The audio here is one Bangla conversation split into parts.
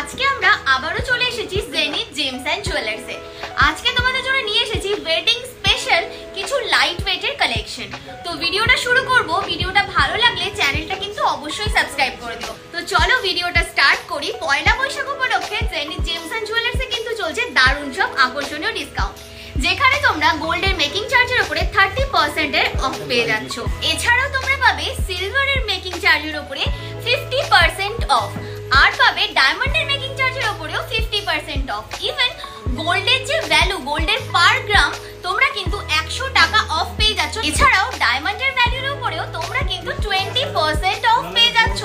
আজকে আমরা আবারও চলে এসেছি জেনিথ জেমস অ্যান্ড জুয়েলার্সে আজকে তোমাদের জন্য নিয়ে এসেছি ওয়েডিং স্পেশাল কিছু লাইট ওয়েটের কালেকশন তো ভিডিওটা শুরু করব, ভিডিওটা ভালো লাগলে চ্যানেলটা কিন্তু অবশ্যই সাবস্ক্রাইব করে দিও। তো চলো ভিডিওটা স্টার্ট করি। পয়লা বৈশাখ উপলক্ষে জেনিথ জেমস অ্যান্ড জুয়েলার্সে কিন্তু চলছে দারুণ সব আকর্ষণীয় ডিসকাউন্ট যেখানে তোমরা গোল্ডের মেকিং চার্জের উপরে থার্টি পার্সেন্টের অফ পেয়ে যাচ্ছ। এছাড়াও তোমরা পাবে সিলভারের মেকিং চার্জের উপরে ফিফটি পার্সেন্ট অফ আর পাবে ডায়মন্ডের মেকিং চার্জের উপরেও ফিফটি পার্সেন্ট অফ ইভেন গোল্ডের যে ভ্যালু গোল্ডের পার গ্রাম তোমরা কিন্তু একশো টাকা অফ পেয়ে যাচ্ছ। এছাড়াও ডায়মন্ডের ভ্যালুর উপরেও তোমরা কিন্তু টোয়েন্টি পার্সেন্ট অফ পেয়ে যাচ্ছ।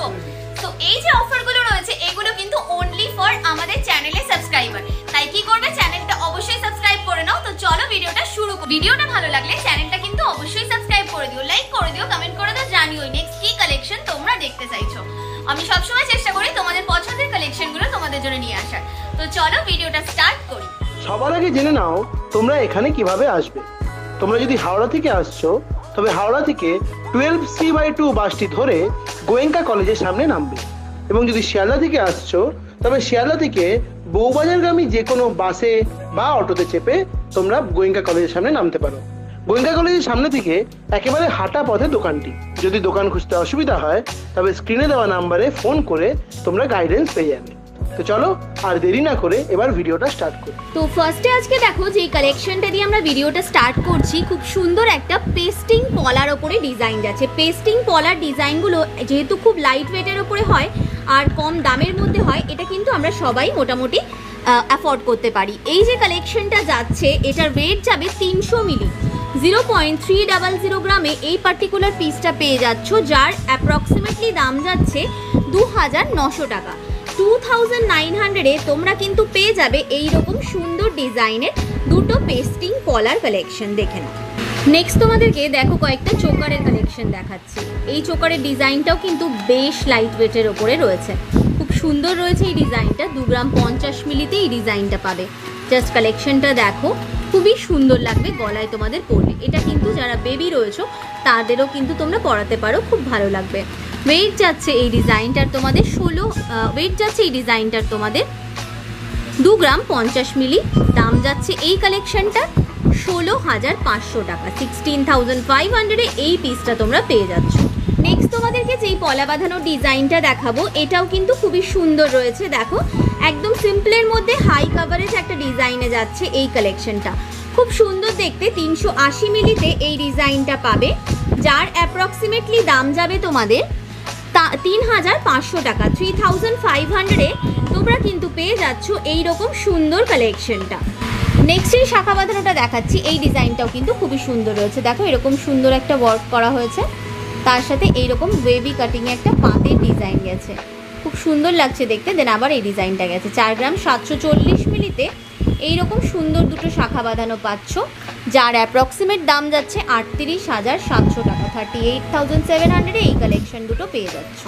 তো এই যে অফারগুলো রয়েছে, এগুলো কিন্তু অনলি ফর আমাদের চ্যানেলে সাবস্ক্রাইবার তাই কি করবে? চ্যানেলটা অবশ্যই সাবস্ক্রাইব করে নাও। তো চলো ভিডিওটা শুরু ভিডিওটা ভালো লাগলে চ্যানেলটা কিন্তু অবশ্যই সাবস্ক্রাইব করে দিও লাইক করে দিও কমেন্ট করে দাও জানিও নেক্সট কালেকশন তোমরা দেখতে চাইছো। আমি সবসময় চেষ্টা করি তোমাদের পছন্দের কালেকশনগুলো তোমাদের জন্য নিয়ে আসার। তো চলো ভিডিওটা স্টার্ট করি। সবার আগে জেনে নাও, তোমরা এখানে কীভাবে আসবে। তোমরা যদি হাওড়া থেকে আসছো, তবে হাওড়া থেকে টুয়েলভ সি বাই টু বাসটি ধরে গোয়েঙ্কা কলেজের সামনে নামবে। এবং যদি শিয়ালদা থেকে আসছো, তবে শিয়ালদা থেকে বউবাজারগামী যে কোনো বাসে বা অটোতে চেপে তোমরা গোয়েঙ্কা কলেজের সামনে নামতে পারো। গোয়েঙ্কা কলেজের সামনে থেকে একেবারে হাঁটা পথে দোকানটি। যদি দোকান খুঁজতে অসুবিধা হয়, তবে স্ক্রিনে দেওয়া নাম্বারে ফোন করে তোমরা গাইডেন্স পেয়ে যাবে। তো চলো, আর দেরি না করে এবার ভিডিওটা স্টার্ট করি। তো ফার্স্টে আজকে দেখো যে কালেকশনটা দিয়ে আমরা ভিডিওটা স্টার্ট করছি, খুব সুন্দর একটা পেস্টিং পলার ওপরে ডিজাইন যাচ্ছে। পেস্টিং পলার ডিজাইনগুলো যেহেতু খুব লাইট ওয়েটের ওপরে হয় আর কম দামের মধ্যে হয়, এটা কিন্তু আমরা সবাই মোটামুটি অ্যাফোর্ড করতে পারি। এই যে কালেকশনটা যাচ্ছে, এটার রেট যাবে তিনশো milli. Zero point three double zero গ্রামে এই পার্টিকুলার পিসটা পেয়ে যাচ্ছ, যার অ্যাপ্রক্সিমেটলি দাম যাচ্ছে দু হাজার নশো টাকা। টু থাউজেন্ড নাইন হান্ড্রেডে তোমরা কিন্তু পেয়ে যাবে এই রকম সুন্দর ডিজাইনের দুটো পেস্টিং কলার কালেকশন দেখে নাও। নেক্সট তোমাদেরকে দেখো কয়েকটা চোকারের কালেকশন দেখাচ্ছি। এই চোকারের ডিজাইনটাও কিন্তু বেশ লাইট ওয়েটের ওপরে রয়েছে। খুব সুন্দর রয়েছে এই ডিজাইনটা, দু গ্রাম পঞ্চাশ মিলিতে এই ডিজাইনটা পাবে। জাস্ট কালেকশনটা দেখো, খুবই সুন্দর লাগবে গলায় তোমাদের পরলে। এটা কিন্তু যারা বেবি রয়েছো, তাদেরও কিন্তু তোমরা পরাতে পারো, খুব ভালো লাগবে। ওয়েট যাচ্ছে এই ডিজাইনটার তোমাদের ষোলো ওয়েট যাচ্ছে এই ডিজাইনটার তোমাদের দু গ্রাম পঞ্চাশ মিলি। দাম যাচ্ছে এই কালেকশনটা ষোলো হাজার পাঁচশো টাকা। সিক্সটিন থাউজেন্ড ফাইভ হান্ড্রেডে এই পিসটা তোমরা পেয়ে যাচ্ছ। নেক্সট তোমাদেরকে যেই পলা বাঁধানো ডিজাইনটা দেখাবো, এটাও কিন্তু খুবই সুন্দর রয়েছে। দেখো একদম সিম্পলের মধ্যে হাই কাভারেজ একটা ডিজাইনে যাচ্ছে এই কালেকশনটা খুব সুন্দর দেখতে, তিনশো আশি মিলিতে এই ডিজাইনটা পাবে, যার অ্যাপ্রক্সিমেটলি দাম যাবে তোমাদের তা তিন হাজার পাঁচশো টাকা। থ্রি থাউজেন্ড ফাইভ হান্ড্রেডে তোমরা কিন্তু পেয়ে যাচ্ছ এই রকম সুন্দর কালেকশনটা নেক্সট এই শাখা বাঁধানোটা দেখাচ্ছি, এই ডিজাইনটাও কিন্তু খুবই সুন্দর রয়েছে। দেখো, এরকম সুন্দর একটা ওয়ার্ক করা হয়েছে। তার সাথে এইরকম ওয়েভি কাটিংয়ে একটা পাতের ডিজাইন গেছে। খুব সুন্দর লাগছে দেখতে। দেন আবার এই ডিজাইনটা গেছে। চার গ্রাম সাতশো চল্লিশ মিলিতে এইরকম সুন্দর দুটো শাখা বাঁধানো পাচ্ছ, যার অ্যাপ্রক্সিমেট দাম যাচ্ছে আটত্রিশ হাজার সাতশো টাকা। থার্টি এইট থাউজেন্ড সেভেন হান্ড্রেডে এই কালেকশন দুটো পেয়ে যাচ্ছ।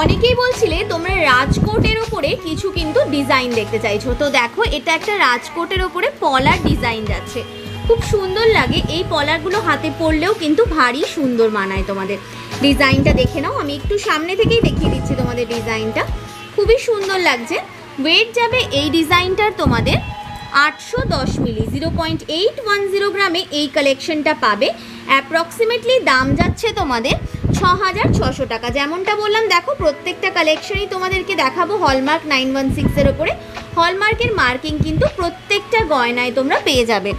অনেকেই বলছিলে তোমরা রাজকোটের ওপরে কিছু কিন্তু ডিজাইন দেখতে চাইছো। তো দেখো, এটা একটা রাজকোটের ওপরে পলার ডিজাইন যাচ্ছে। খুব সুন্দর লাগে। এই পলারগুলো হাতে পরলেও কিন্তু ভারী সুন্দর মানায় তোমাদের। ডিজাইনটা দেখে নাও। আমি একটু সামনে থেকেই দেখিয়ে দিচ্ছি তোমাদের ডিজাইনটা। খুবই সুন্দর লাগছে। ওয়েট যাবে এই ডিজাইনটার তোমাদের আটশো দশ milli, zero point eight one zero গ্রামে এই কালেকশনটা পাবে। অ্যাপ্রক্সিমেটলি দাম যাচ্ছে তোমাদের ছ হাজার ছশো টাকা। যেমনটা বললাম, দেখো প্রত্যেকটা কালেকশনই তোমাদেরকে দেখাবো হলমার্ক নাইন ওয়ান সিক্সের ওপরে। হলমার্কের মার্কিং কিন্তু প্রত্যেকটা গয়নায় তোমরা পেয়ে যাবে।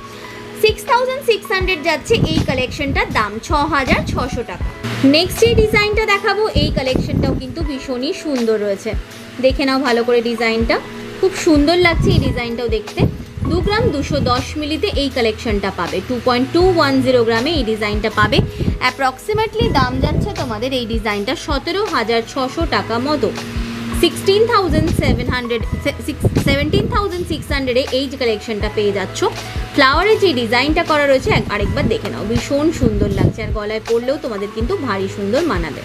সিক্স থাউজেন্ড সিক্স হান্ড্রেড যাচ্ছে এই কালেকশনটার দাম, ছ হাজার ছশো টাকা। নেক্সট যে ডিজাইনটা দেখাবো, এই কালেকশনটাও কিন্তু ভীষণই সুন্দর রয়েছে। দেখে নাও ভালো করে ডিজাইনটা। খুব সুন্দর লাগছে এই ডিজাইনটাও দেখতে। দু গ্রাম দুশো দশ মিলিতে এই কালেকশনটা পাবে। Two point two one zero গ্রামে এই ডিজাইনটা পাবে। অ্যাপ্রক্সিমেটলি দাম যাচ্ছে তোমাদের এই ডিজাইনটা সতেরো হাজার ছশো টাকা মতো। Sixteen thousand seven hundred thousand six এই যে কালেকশনটা পেয়ে ফ্লাওয়ারের যে ডিজাইনটা করা রয়েছে দেখে নাও। ভীষণ সুন্দর লাগছে। আর গলায় পরলেও তোমাদের কিন্তু ভারী সুন্দর মানাবে।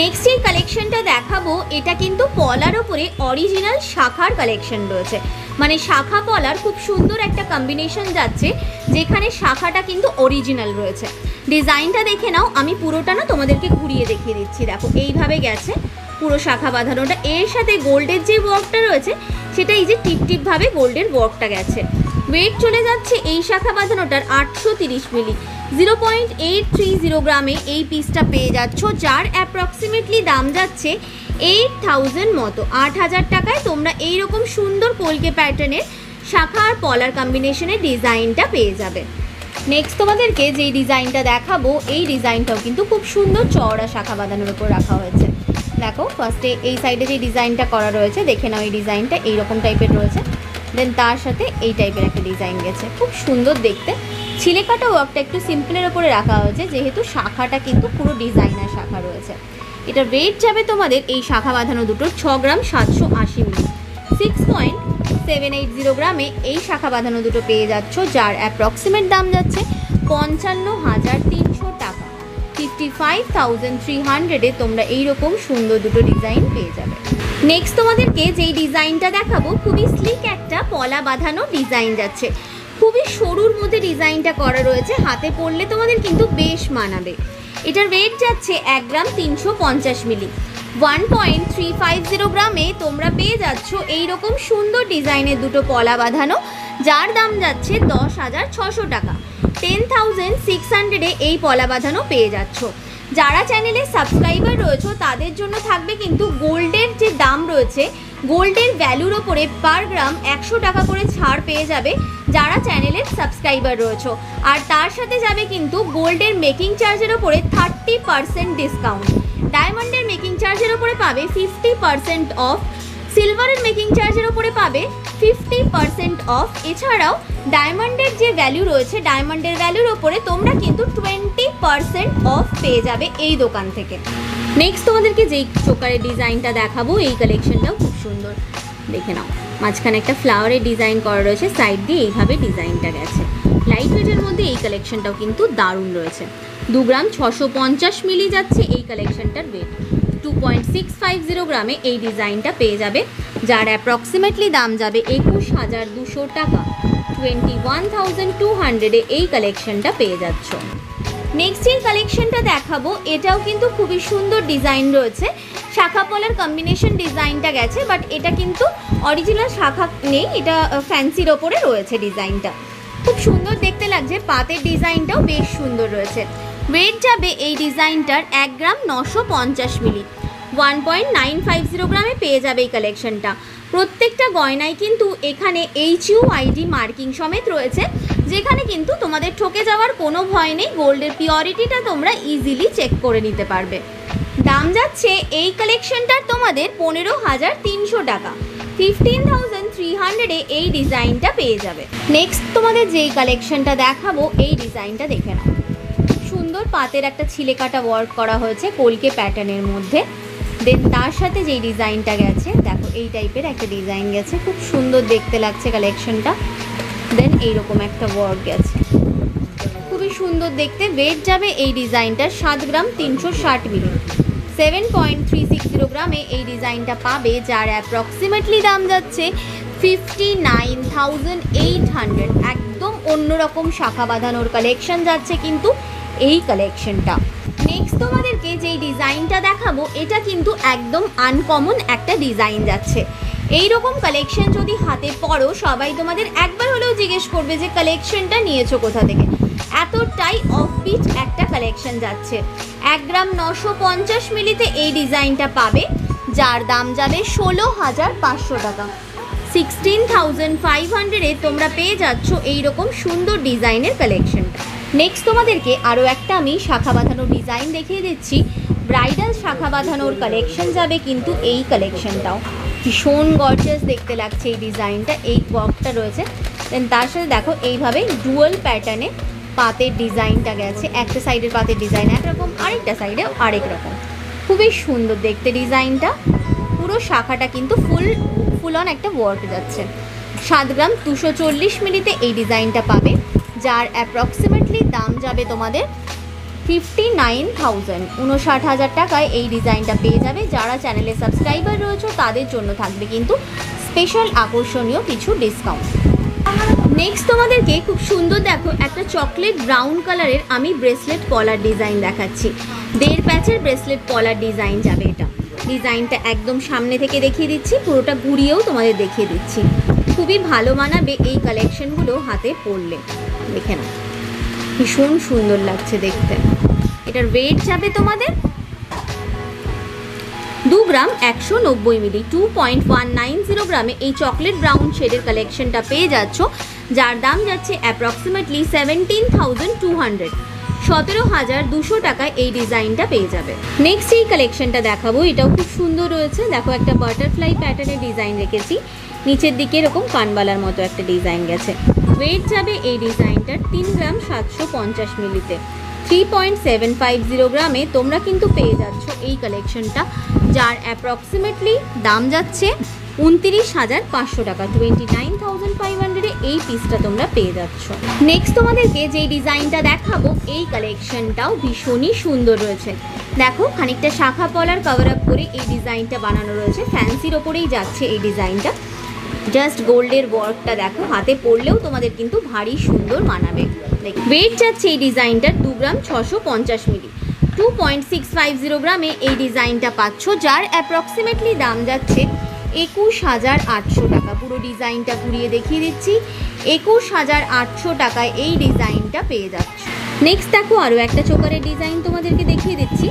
নেক্সট এই কালেকশনটা দেখাবো, এটা কিন্তু পলার ওপরে অরিজিনাল শাখার কালেকশন রয়েছে। মানে শাখা পলার খুব সুন্দর একটা কম্বিনেশন যাচ্ছে, যেখানে শাখাটা কিন্তু অরিজিনাল রয়েছে। ডিজাইনটা দেখে নাও, আমি পুরোটা না তোমাদেরকে ঘুরিয়ে দেখিয়ে দিচ্ছি। দেখো, এইভাবে গেছে। পুরো শাখা বাঁধানোটা এর সাথে গোল্ডের যে ওয়ার্কটা রয়েছে, সেটা এই যে টিপ টিপ গোল্ডের ওয়ার্কটা গেছে। ওয়েট চলে যাচ্ছে এই শাখা বাঁধানোটার আটশো তিরিশ milli. Zero point eight three zero গ্রামে এই পিসটা পেয়ে যাচ্ছ, যার অ্যাপ্রক্সিমেটলি দাম যাচ্ছে এইট থাউজেন্ড মতো। আট হাজার টাকায় তোমরা এইরকম সুন্দর কলকে প্যাটার্নের শাখা আর পলার কম্বিনেশনের ডিজাইনটা পেয়ে যাবে। নেক্সট তোমাদেরকে যেই ডিজাইনটা দেখাবো, এই ডিজাইনটাও কিন্তু খুব সুন্দর চওড়া শাখা বাঁধানোর উপর রাখা হয়েছে। দেখো ফার্স্টে এই সাইডে যে ডিজাইনটা করা রয়েছে, দেখে নাও এই ডিজাইনটা এইরকম টাইপের রয়েছে। দেন তার সাথে এই টাইপের একটা ডিজাইন গেছে। খুব সুন্দর দেখতে। ছিলে কাটা ওয়ার্কটা একটু সিম্পলের ওপরে রাখা হয়েছে, যেহেতু শাখাটা কিন্তু পুরো ডিজাইনার শাখা রয়েছে। এটা রেট যাবে তোমাদের এই শাখা বাঁধানো দুটো ছ গ্রাম সাতশো আশি milli. Six point seven eight zero গ্রামে এই শাখা বাঁধানো দুটো পেয়ে যাচ্ছ, যার অ্যাপ্রক্সিমেট দাম যাচ্ছে পঞ্চান্ন হাজার টাকা ফিফটি ফাইভ থাউজেন্ড থ্রি হান্ড্রেডে তোমরা এইরকম সুন্দর দুটো ডিজাইন পেয়ে যাবে। নেক্সট তোমাদেরকে যেই ডিজাইনটা দেখাবো, খুবই স্লিক একটা পলা বাঁধানো ডিজাইন যাচ্ছে। খুবই সরুর মধ্যে ডিজাইনটা করা রয়েছে, হাতে পরলে তোমাদের কিন্তু বেশ মানাবে। এটার ওয়েট যাচ্ছে এক গ্রাম তিনশো পঞ্চাশ milli one point three five zero গ্রামে তোমরা পেয়ে যাচ্ছ এইরকম সুন্দর ডিজাইনের দুটো পলা বাঁধানো। যার দাম যাচ্ছে দশ হাজার ছশো টাকা। টেন থাউজেন্ড সিক্স হান্ড্রেডে এই পলা বাঁধানো পেয়ে যাচ্ছ। যারা চ্যানেলে সাবস্ক্রাইবার রয়েছে, তাদের জন্য থাকবে কিন্তু গোল্ডের যে দাম রয়েছে গোল্ডের ভ্যালুর ওপরে পার গ্রাম একশো টাকা করে ছাড় পেয়ে যাবে যারা চ্যানেলের সাবস্ক্রাইবার রয়েছে। আর তার সাথে যাবে কিন্তু গোল্ডের মেকিং চার্জের ওপরে থার্টি পার্সেন্ট ডিসকাউন্ট ডায়মন্ডের মেকিং চার্জের ওপরে পাবে ফিফটি পার্সেন্ট অফ সিলভারের মেকিং চার্জের ওপরে পাবে ফিফটি পার্সেন্ট অফ এছাড়াও ডায়মন্ডের যে ভ্যালু রয়েছে ডায়মন্ডের ভ্যালুর ওপরে তোমরা কিন্তু টোয়েন্টি পার্সেন্ট অফ পেয়ে যাবে এই দোকান থেকে। নেক্সট তোমাদেরকে যেই চোকারের ডিজাইনটা দেখাবো, এই কালেকশনটাও খুব সুন্দর। দেখে নাও, মাঝখানে একটা ফ্লাওয়ারের ডিজাইন করা রয়েছে সাইড দিয়ে এইভাবে ডিজাইনটা গেছে। লাইট ওয়েটের মধ্যে এই কালেকশনটাও কিন্তু দারুণ রয়েছে। দু গ্রাম ছশো পঞ্চাশ মিলি যাচ্ছে এই কালেকশনটার weight two point six five zero গ্রামে এই ডিজাইনটা পেয়ে যাবে, যার অ্যাপ্রক্সিমেটলি দাম যাবে একুশ হাজার দুশো টাকা। টোয়েন্টি ওয়ান থাউজেন্ড টু হান্ড্রেডে এই কালেকশনটা পেয়ে যাচ্ছ। নেক্সট এর কালেকশনটা দেখাবো, এটাও কিন্তু খুবই সুন্দর ডিজাইন রয়েছে। শাখা পলার কম্বিনেশন ডিজাইনটা গেছে বাট এটা কিন্তু অরিজিনাল শাখা নেই, এটা ফ্যান্সির ওপরে রয়েছে ডিজাইনটা। খুব সুন্দর দেখতে লাগছে, পাতের ডিজাইনটাও বেশ সুন্দর রয়েছে। ওয়েট যাবে এই ডিজাইনটার এক গ্রাম নশো পঞ্চাশ milli. One point nine five zero গ্রামে পেয়ে যাবে এই কালেকশনটা প্রত্যেকটা গয়নায় কিন্তু এখানে এইচ ইউ আইডি মার্কিং সমেত রয়েছে, যেখানে কিন্তু তোমাদের ঠকে যাওয়ার কোনো ভয় নেই, গোল্ডের পিওরিটিটা তোমরা ইজিলি চেক করে নিতে পারবে। দাম যাচ্ছে এই কালেকশনটার তোমাদের পনেরো হাজার তিনশো টাকা। ফিফটিন থাউজেন্ড থ্রি হান্ড্রেডে এই ডিজাইনটা পেয়ে যাবে। নেক্সট তোমাদের যেই কালেকশনটা দেখাবো, এই ডিজাইনটা দেখে নাও। সুন্দর পাতের একটা ছিলে কাটা ওয়ার্ক করা হয়েছে কলকে প্যাটার্নের মধ্যে। দেন তার সাথে যেই ডিজাইনটা গেছে, দেখো এই টাইপের একটা ডিজাইন গেছে, খুব সুন্দর দেখতে লাগছে কালেকশনটা দেন এইরকম একটা ওয়ার্ক গেছে। খুবই সুন্দর দেখতে ওয়েট যাবে এই ডিজাইনটার সাত গ্রাম তিনশো ষাট milli. Seven point three six zero গ্রামে এই ডিজাইনটা পাবে, যার অ্যাপ্রক্সিমেটলি দাম যাচ্ছে fifty nine thousand eight hundred একদম অন্যরকম শাখা বাঁধানোর কালেকশন যাচ্ছে কিন্তু এই কালেকশনটা নেক্সট তোমাদেরকে যেই ডিজাইনটা দেখাবো, এটা কিন্তু একদম আনকমন একটা ডিজাইন যাচ্ছে। এই রকম কালেকশন যদি হাতে পড়ো, সবাই তোমাদের একবার হলেও জিজ্ঞেস করবে যে কালেকশনটা নিয়েছো কোথা থেকে। এতটাই অফবিট একটা কালেকশন যাচ্ছে। এক গ্রাম নশো পঞ্চাশ মিলিতে এই ডিজাইনটা পাবে, যার দাম যাবে ষোলো হাজার পাঁচশো টাকা। সিক্সটিন থাউজেন্ড ফাইভ হান্ড্রেডে তোমরা পেয়ে যাচ্ছ এইরকম সুন্দর ডিজাইনের কালেকশনটা নেক্সট তোমাদেরকে আরও একটা আমি শাখা বাঁধানোর ডিজাইন দেখিয়ে দিচ্ছি। ব্রাইডাল শাখা বাঁধানোর কালেকশন যাবে কিন্তু এই কালেকশনটাও ভীষণ গর্জাস দেখতে লাগছে এই ডিজাইনটা এই ওয়ার্কটা রয়েছে। দেন তার সাথে দেখো, এইভাবে ডুয়াল প্যাটার্নে পাতের ডিজাইনটা গেছে। একটা সাইডের পাতের ডিজাইন একরকম, আরেকটা সাইডে আরেক রকম। খুবই সুন্দর দেখতে ডিজাইনটা পুরো শাখাটা কিন্তু ফুল ফুল অন একটা ওয়ার্ক যাচ্ছে। সাত গ্রাম দুশো চল্লিশ মিলিতে এই ডিজাইনটা পাবে। যার অ্যাপ্রক্সিমেটলি দাম যাবে তোমাদের ফিফটি নাইন থাউজেন্ড উনষাট হাজার টাকায় এই ডিজাইনটা পেয়ে যাবে। যারা চ্যানেলে সাবস্ক্রাইবার রয়েছে, তাদের জন্য থাকবে কিন্তু স্পেশাল আকর্ষণীয় কিছু ডিসকাউন্ট নেক্সট তোমাদেরকে খুব সুন্দর দেখো, একটা চকলেট ব্রাউন কালারের আমি ব্রেসলেট কলার ডিজাইন দেখাচ্ছি। দেড় প্যাচের ব্রেসলেট কলার ডিজাইন যাবে এটা। ডিজাইনটা একদম সামনে থেকে দেখিয়ে দিচ্ছি, পুরোটা ঘুরিয়েও তোমাদের দেখিয়ে দিচ্ছি। খুবই ভালো মানাবে এই কালেকশনগুলো হাতে পরলে দেখে নাও। ভীষণ সুন্দর লাগছে দেখতে। এটার ওয়েট যাবে তোমাদের? দু গ্রাম একশো নব্বই milli two point one nine zero গ্রামে এই চকলেট ব্রাউন শেডের কালেকশনটা পেয়ে যাচ্ছ, যার দাম যাচ্ছে approximately seventeen thousand two hundred সতেরো হাজার দুশো টাকায় এই ডিজাইনটা পেয়ে যাবে। নেক্সট এই কালেকশনটা দেখাবো, এটাও খুব সুন্দর রয়েছে। দেখো একটা বাটারফ্লাই প্যাটার্নের ডিজাইন রেখেছি। নিচের দিকে এরকম কানবালার মতো একটা ডিজাইন গেছে। ওয়েট যাবে এই ডিজাইনটার তিন গ্রাম সাতশো পঞ্চাশ মিলিতে। Three point seven five zero গ্রামে তোমরা কিন্তু পেয়ে যাচ্ছ এই কালেকশনটা যার অ্যাপ্রক্সিমেটলি দাম যাচ্ছে উনতিরিশ হাজার পাঁচশো টাকা। টোয়েন্টি নাইন থাউজেন্ড ফাইভ হান্ড্রেডে এই পিসটা তোমরা পেয়ে যাচ্ছ। নেক্সট তোমাদেরকে যেই ডিজাইনটা দেখাবো, এই কালেকশনটাও ভীষণই সুন্দর রয়েছে। দেখো, খানিকটা শাখা পলার কভার আপ করে এই ডিজাইনটা বানানো রয়েছে। ফ্যান্সির ওপরেই যাচ্ছে এই ডিজাইনটা। জাস্ট গোল্ডের ওয়ার্কটা দেখো, হাতে পরলেও তোমাদের কিন্তু ভারী সুন্দর মানাবে। ওয়েট যাচ্ছে এই ডিজাইনটার দু গ্রাম ছশো পঞ্চাশ milli. Two point six five zero গ্রামে এই ডিজাইনটা পাচ্ছ, যার অ্যাপ্রক্সিমেটলি দাম যাচ্ছে একুশ হাজার আটশো টাকা। পুরো ডিজাইনটা ঘুরিয়ে দেখিয়ে দিচ্ছি, একুশ হাজার আটশো টাকায় এই ডিজাইনটা পেয়ে যাচ্ছ। নেক্সট দেখো আরও একটা চোকারের ডিজাইন তোমাদেরকে দেখিয়ে দিচ্ছি।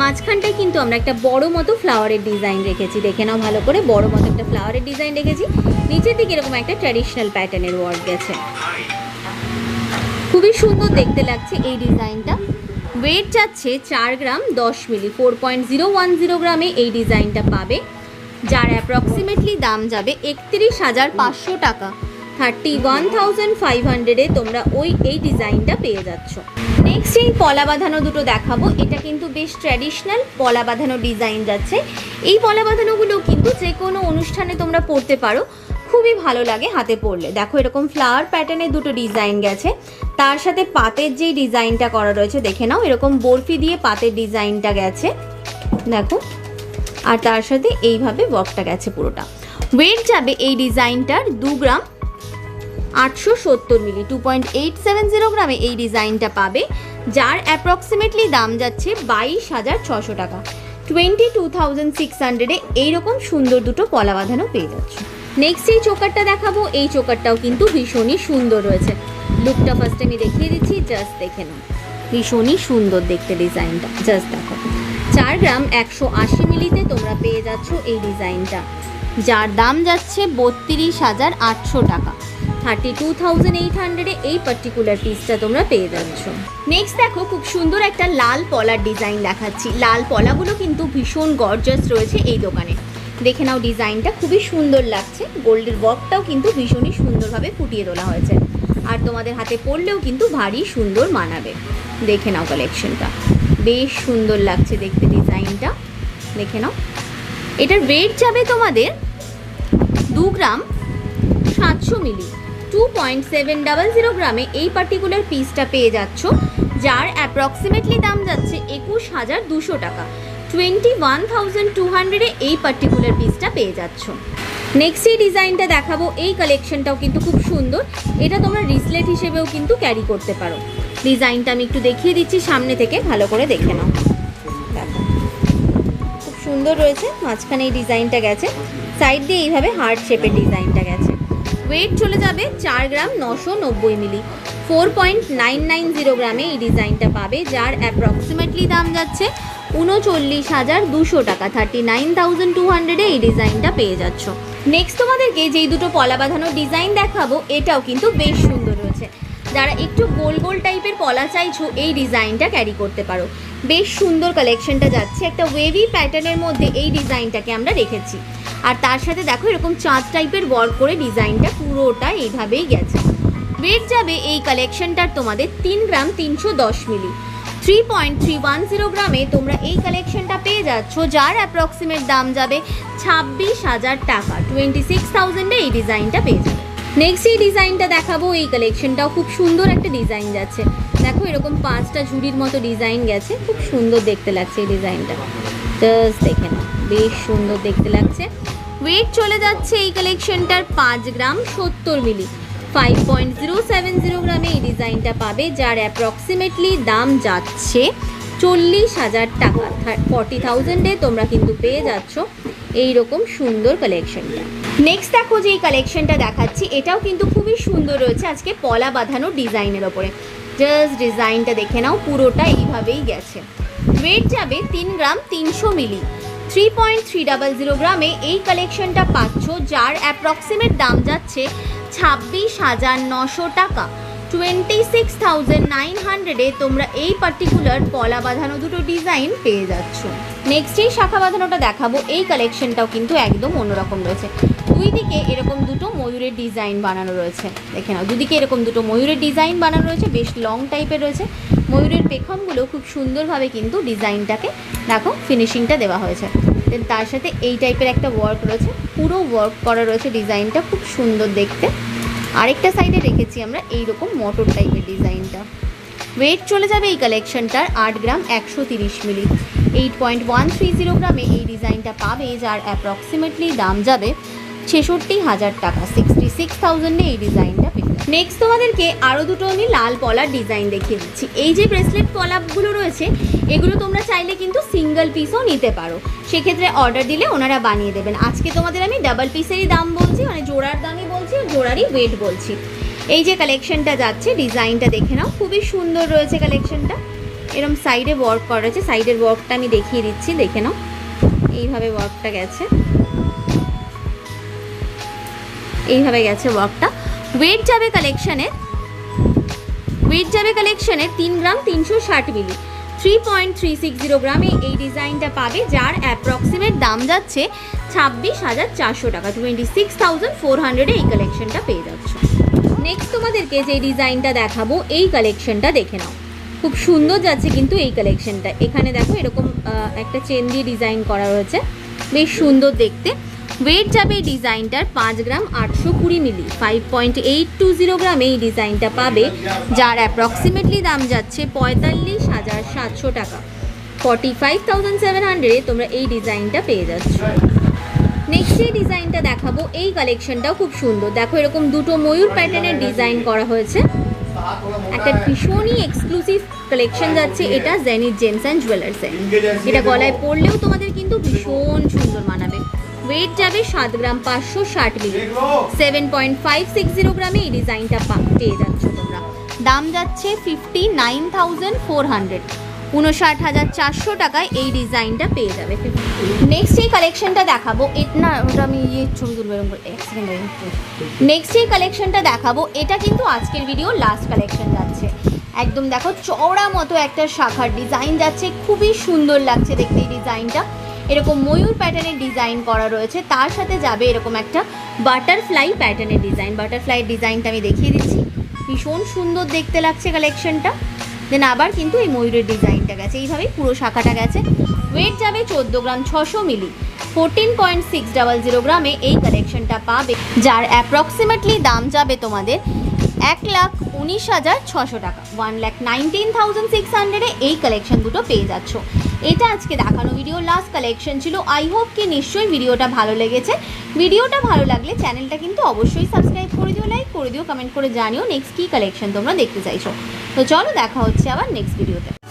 মাঝখানটায় কিন্তু আমরা একটা বড় মতো ফ্লাওয়ারের ডিজাইন রেখেছি। দেখে নাও ভালো করে, বড় মতো একটা ফ্লাওয়ারের ডিজাইন রেখেছি। নিচের দিকে এরকম একটা ট্র্যাডিশনাল প্যাটার্নের ওয়ার্ক গেছে। খুবই সুন্দর দেখতে লাগছে এই ডিজাইনটা ওয়েট যাচ্ছে চার গ্রাম, দশ milli four point zero one zero গ্রামে এই ডিজাইনটা পাবে। যার অ্যাপ্রক্সিমেটলি দাম যাবে একত্রিশ হাজার পাঁচশো টাকা। থার্টি ওয়ান থাউজেন্ড ফাইভ হান্ড্রেডে তোমরা ওই এই ডিজাইনটা পেয়ে যাচ্ছ। নেক্সট এই পলা বাঁধানো দুটো দেখাবো। এটা কিন্তু বেশ ট্র্যাডিশনাল পলা বাঁধানো ডিজাইন যাচ্ছে। এই পলা বাঁধানোগুলো কিন্তু যে কোনো অনুষ্ঠানে তোমরা পরতে পারো। খুবই ভালো লাগে হাতে পরলে দেখো এরকম ফ্লাওয়ার প্যাটার্নের দুটো ডিজাইন গেছে। তার সাথে পাতের যেই ডিজাইনটা করা রয়েছে, দেখে নাও, এরকম বরফি দিয়ে পাতের ডিজাইনটা গেছে। দেখো, আর তার সাথে এইভাবে ওয়ার্কটা গেছে পুরোটা। ওয়েট যাবে এই ডিজাইনটার দু গ্রাম। আটশো সত্তর milli two point eight seven zero গ্রামে এই ডিজাইনটা পাবে, যার অ্যাপ্রক্সিমেটলি দাম যাচ্ছে বাইশ হাজার ছশো টাকা। টোয়েন্টি টু থাউজেন্ড সিক্স হান্ড্রেডে এইরকম সুন্দর দুটো পলা বাঁধানো পেয়ে যাচ্ছে। নেক্সট এই চোকারটা দেখাবো, এই চোকারটাও কিন্তু ভীষণই সুন্দর রয়েছে। লুকটা ফার্স্ট আমি দেখিয়ে দিচ্ছি জাস্ট দেখে নাও। ভীষণই সুন্দর দেখতে ডিজাইনটা জাস্ট দেখো। চার গ্রাম একশো আশি মিলিতে তোমরা পেয়ে যাচ্ছ এই ডিজাইনটা, যার দাম যাচ্ছে বত্রিশ হাজার আটশো টাকা। থার্টি টু থাউজেন্ড এইট এই পার্টিকুলার পিসটা তোমরা পেয়ে যাচ্ছ। নেক্সট দেখো, খুব সুন্দর একটা লাল পলার ডিজাইন দেখাচ্ছি। লাল পলাগুলো কিন্তু ভীষণ গর্জাস রয়েছে এই দোকানে। দেখে নাও ডিজাইনটা খুবই সুন্দর লাগছে। গোল্ডের ওয়ার্কটাও কিন্তু ভীষণই সুন্দরভাবে ফুটিয়ে তোলা হয়েছে। আর তোমাদের হাতে পরলেও কিন্তু ভারী সুন্দর মানাবে। দেখে নাও কালেকশনটা বেশ সুন্দর লাগছে দেখতে ডিজাইনটা দেখে নাও। এটার ওয়েট যাবে তোমাদের দু গ্রাম সাতশো milli. Two point seven double zero গ্রামে এই পার্টিকুলার পিসটা পেয়ে যাচ্ছ, যার অ্যাপ্রক্সিমেটলি দাম যাচ্ছে একুশ হাজার দুশো টাকা। টোয়েন্টি ওয়ান থাউজেন্ড টু হান্ড্রেডে এই পার্টিকুলার পিসটা পেয়ে যাচ্ছ। নেক্সট এই ডিজাইনটা দেখাবো, এই কালেকশনটাও কিন্তু খুব সুন্দর। এটা তোমরা রিসলেট হিসেবেও কিন্তু ক্যারি করতে পারো। ডিজাইনটা আমি একটু দেখিয়ে দিচ্ছি, সামনে থেকে ভালো করে দেখে নাও। দেখো, খুব সুন্দর রয়েছে, মাঝখানে এই ডিজাইনটা গেছে। সাইড দিয়ে এইভাবে হার্ট শেপের ডিজাইনটা গেছে। ওয়েট চলে যাবে চার গ্রাম নশো নব্বই milli. Four point nine nine zero গ্রামে এই ডিজাইনটা পাবে, যার অ্যাপ্রক্সিমেটলি দাম যাচ্ছে উনচল্লিশ হাজার দুশো টাকা। থার্টি নাইন থাউজেন্ড টু হান্ড্রেডে এই ডিজাইনটা পেয়ে যাচ্ছ। নেক্সট তোমাদেরকে যেই দুটো পলা বাঁধানো ডিজাইন দেখাবো, এটাও কিন্তু বেশ সুন্দর রয়েছে যারা একটু গোল গোল টাইপের পলা চাইছো, এই ডিজাইনটা ক্যারি করতে পারো। বেশ সুন্দর কালেকশনটা যাচ্ছে। একটা ওয়েভি প্যাটার্নের মধ্যে এই ডিজাইনটাকে আমরা রেখেছি। আর তার সাথে দেখো এরকম চাঁদ টাইপের ওয়ার্ক করে ডিজাইনটা পুরোটা এইভাবেই গেছে। ওয়েট যাবে এই কালেকশনটার তোমাদের তিন গ্রাম তিনশো দশ milli. Three point three one zero গ্রামে তোমরা এই কালেকশনটা পেয়ে যাচ্ছ, যার অ্যাপ্রক্সিমেট দাম যাবে ছাব্বিশ হাজার টাকা। টোয়েন্টি সিক্স থাউজেন্ডে এই ডিজাইনটা পেয়ে যাবে। নেক্সট এই ডিজাইনটা দেখাবো। এই কালেকশনটাও খুব সুন্দর একটা ডিজাইন যাচ্ছে। দেখো এরকম পাঁচটা ঝুড়ির মতো ডিজাইন গেছে, খুব সুন্দর দেখতে লাগছে এই ডিজাইনটা। জাস্ট দেখে বেশ সুন্দর দেখতে লাগছে। ওয়েট চলে যাচ্ছে এই কালেকশনটার পাঁচ গ্রাম সত্তর milli. Five point zero seven zero গ্রামে এই ডিজাইনটা পাবে, যার অ্যাপ্রক্সিমেটলি দাম যাচ্ছে চল্লিশ হাজার টাকা। ফর্টি থাউজেন্ডে তোমরা কিন্তু পেয়ে যাচ্ছ এই রকম সুন্দর কালেকশনটা নেক্সট দেখো যে এই কালেকশনটা দেখাচ্ছি, এটাও কিন্তু খুবই সুন্দর রয়েছে আজকে পলা বাঁধানো ডিজাইনের ওপরে। জাস্ট ডিজাইনটা দেখে নাও, পুরোটা এইভাবেই গেছে। ওয়েট যাবে তিন গ্রাম তিনশো milli. Three point three double zero গ্রামে এই কালেকশনটা পাচ্ছ, যার অ্যাপ্রক্সিমেট দাম যাচ্ছে ছাব্বিশ হাজার নশো টাকা। টোয়েন্টি সিক্স থাউজেন্ড নাইন হান্ড্রেডে তোমরা এই পার্টিকুলার পলা বাঁধানো দুটো ডিজাইন পেয়ে যাচ্ছ। নেক্সট এই শাখা বাঁধানোটা দেখাবো, এই কালেকশনটাও কিন্তু একদম অন্যরকম রয়েছে। দুই দিকে এরকম দুটো ময়ূরের ডিজাইন বানানো রয়েছে। দেখে নাও, দুদিকে এরকম দুটো ময়ূরের ডিজাইন বানানো রয়েছে, বেশ লং টাইপের রয়েছে। ময়ূরের পেখমগুলো খুব সুন্দরভাবে কিন্তু ডিজাইনটাকে দেখো ফিনিশিংটা দেওয়া হয়েছে। দেন তার সাথে এই টাইপের একটা ওয়ার্ক রয়েছে, পুরো ওয়ার্ক করা রয়েছে ডিজাইনটা খুব সুন্দর দেখতে। আরেকটা সাইডে রেখেছি আমরা, এইরকম মটর টাইপের ডিজাইনটা ওয়েট চলে যাবে এই কালেকশনটার আট গ্রাম একশো তিরিশ milli eight point one three zero গ্রামে এই ডিজাইনটা পাবে, যার অ্যাপ্রক্সিমেটলি দাম যাবে ছেষট্টি হাজার টাকা। সিক্সটি সিক্স থাউজেন্ডে এই ডিজাইনটা নেক্সট তোমাদেরকে আরও দুটো আমি লাল পলার ডিজাইন দেখিয়ে দিচ্ছি। এই যে ব্রেসলেট পলাপগুলো রয়েছে, এগুলো তোমরা চাইলে কিন্তু সিঙ্গেল পিসও নিতে পারো। সেক্ষেত্রে অর্ডার দিলে ওনারা বানিয়ে দেবেন। আজকে তোমাদের আমি ডাবল পিসেরই দাম বলছি মানে জোড়ার দামই বলছি জোড়ারই ওয়েট বলছি। এই যে কালেকশনটা যাচ্ছে ডিজাইনটা দেখে নাও। খুবই সুন্দর রয়েছে কালেকশনটা এরম সাইডে ওয়ার্ক করা রয়েছে। সাইডের ওয়ার্কটা আমি দেখিয়ে দিচ্ছি, দেখে নাও। এইভাবে ওয়ার্কটা গেছে। এইভাবে গেছে ওয়ার্কটা ওয়েট যাবে কালেকশনের ওয়েট যাবে কালেকশনের তিন গ্রাম তিনশো ষাট milli three point three six zero গ্রামে এই ডিজাইনটা পাবে, যার অ্যাপ্রক্সিমেট দাম যাচ্ছে ছাব্বিশ হাজার চারশো টাকা। টোয়েন্টি সিক্স থাউজেন্ড ফোর হান্ড্রেডে এই কালেকশনটা পেয়ে যাচ্ছ। নেক্সট তোমাদেরকে যে ডিজাইনটা দেখাবো, এই কালেকশনটা দেখে নাও। খুব সুন্দর যাচ্ছে কিন্তু এই কালেকশনটা এখানে দেখো এরকম একটা চেন দিয়ে ডিজাইন করা রয়েছে। বেশ সুন্দর দেখতে। ওয়েট যাবে এই ডিজাইনটার পাঁচ গ্রাম আটশো কুড়ি milli. Five point eight two zero গ্রামে এই ডিজাইনটা পাবে, যার অ্যাপ্রক্সিমেটলি দাম যাচ্ছে পঁয়তাল্লিশ হাজার সাতশো টাকা। ফর্টি ফাইভ থাউজেন্ড সেভেন হান্ড্রেডে তোমরা এই ডিজাইনটা পেয়ে যাচ্ছ। নেক্সট এই ডিজাইনটা দেখাবো, এই কালেকশনটাও খুব সুন্দর। দেখো এরকম দুটো ময়ূর প্যাটার্নের ডিজাইন করা হয়েছে। একটা ভীষণই এক্সক্লুসিভ কালেকশন যাচ্ছে, এটা জেনিথ জেমস অ্যান্ড জুয়েলার্সে এটা গলায় পরলেও তোমাদের কিন্তু ভীষণ সুন্দর মানাবে। ওয়েট যাবে সাত গ্রাম পাঁচশো ষাট milli. Seven point five six zero গ্রামে এই ডিজাইনটা পেয়ে যাচ্ছ তোমরা। দাম যাচ্ছে fifty nine thousand four hundred উনষাট হাজার চারশো টাকায় এই ডিজাইনটা পেয়ে যাবে। নেক্সট এই কালেকশনটা দেখাবো। না, ওটা আমি ইয়ে ছবি তুলবো নেক্সট এই কালেকশনটা দেখাবো। এটা কিন্তু আজকের ভিডিও লাস্ট কালেকশন যাচ্ছে। একদম দেখো, চওড়া মতো একটা শাখার ডিজাইন যাচ্ছে। খুবই সুন্দর লাগছে দেখতে এই ডিজাইনটা এরকম ময়ূর প্যাটার্নের ডিজাইন করা রয়েছে। তার সাথে যাবে এরকম একটা বাটারফ্লাই প্যাটার্নের ডিজাইন বাটারফ্লাই ডিজাইনটা আমি দেখিয়ে দিচ্ছি। ভীষণ সুন্দর দেখতে লাগছে কালেকশনটা দেন আবার কিন্তু এই ময়ূরের ডিজাইনটা গেছে। এইভাবেই পুরো শাখাটা গেছে। ওয়েট যাবে চোদ্দ গ্রাম ছশো milli. Fourteen point six double zero গ্রামে এই কালেকশনটা পাবে। যার অ্যাপ্রক্সিমেটলি দাম যাবে তোমাদের এক লাখ উনিশ হাজার ছশো টাকা। One lakh nineteen thousand six হান্ড্রেডে এই কালেকশন দুটো পেয়ে যাচ্ছ। এটা আজকে দেখানো ভিডিও লাস্ট কালেকশন ছিল। আই হোপ কি নিশ্চয়ই ভিডিওটা ভালো লেগেছে। ভিডিওটা ভালো লাগলে চ্যানেলটা কিন্তু অবশ্যই সাবস্ক্রাইব করে দিও লাইক করে দিও কমেন্ট করে জানিও। নেক্সট কী কালেকশন তোমরা দেখতে চাইছো? তো চলো দেখা হচ্ছে আবার নেক্সট ভিডিওতে